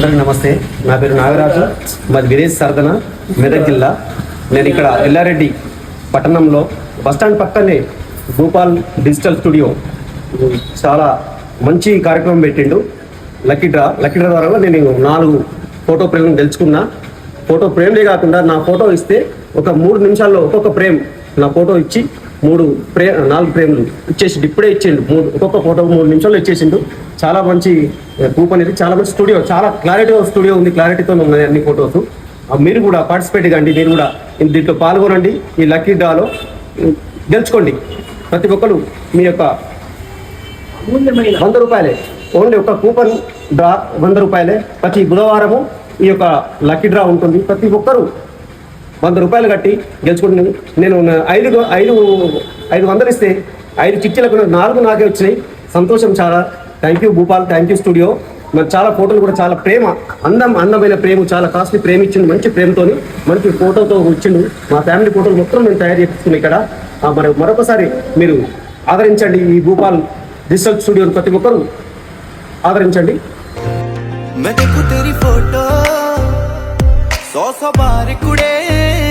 అందరికీ నమస్తే. నా పేరు నాగరాజు. మాది విలేజ్ సర్దన మెదక్ జిల్లా. నేను ఇక్కడ ఎల్లారెడ్డి పట్టణంలో బస్టాండ్ పక్కనే భూపాల్ డిజిటల్ స్టూడియో చాలా మంచి కార్యక్రమం పెట్టిండు. లక్కీ డ్రా లక్కీ డ్రా ద్వారా నేను నాలుగు ఫోటో ఫ్రేమ్ తెలుసుకున్నా. ఫోటో ఫ్రేమ్లే కాకుండా నా ఫోటో ఇస్తే ఒక మూడు నిమిషాల్లో ఒక్కొక్క ఫ్రేమ్ నా ఫోటో ఇచ్చి మూడు ఫ్రే నాలుగు ఫ్రేమ్లు ఇచ్చేసి ఇప్పుడే ఇచ్చిండు మూడు ఒక్కొక్క ఫోటో మూడు నిమిషాల్లో ఇచ్చేసిండు. చాలా మంచి గ్రూప్ అనేది చాలా మంచి స్టూడియో. చాలా క్లారిటీగా స్టూడియో ఉంది. క్లారిటీతో ఉన్నాయి అన్ని ఫొటోస్ మీరు కూడా పార్టిసిపేట్ కండి. మీరు కూడా దీంట్లో పాల్గొనండి. ఈ లక్కీ డ్రాలో గెలుచుకోండి. ప్రతి ఒక్కరు మీ యొక్క వంద రూపాయలే. ఓన్లీ ఒక కూపన్ డ్రా వంద రూపాయలే. ప్రతి బుధవారము ఈ యొక్క లక్కీ డ్రా ఉంటుంది. ప్రతి ఒక్కరూ వంద రూపాయలు కట్టి గెలుచుకుంటున్నాను నేను ఐదు ఐదు ఐదు వందలు ఇస్తే ఐదు చిట్టీలకు నాలుగు నాకే వచ్చినాయి. సంతోషం చాలా. Thank you Bhupal. Thank you studio మరి చాలా ఫోటోలు కూడా చాలా ప్రేమ. అందం అందమైన ప్రేమ చాలా కాస్ట్లీ ప్రేమ ఇచ్చిండు. మంచి ప్రేమతోని మంచి ఫోటోతో ఇచ్చిండు మా ఫ్యామిలీ ఫోటోలు మొత్తం నేను తయారు చేస్తున్నాను ఇక్కడ. మరి మరొకసారి మీరు ఆదరించండి ఈ భూపాల్ డిజిటల్ స్టూడియోని. ప్రతి ఒక్కరూ ఆదరించండి. ਮੈਂ ਦੇਖੂ ਤੇਰੀ ਫੋਟੋ। ਸੌ ਸੌ ਬਾਰ ਕੁੜੇ।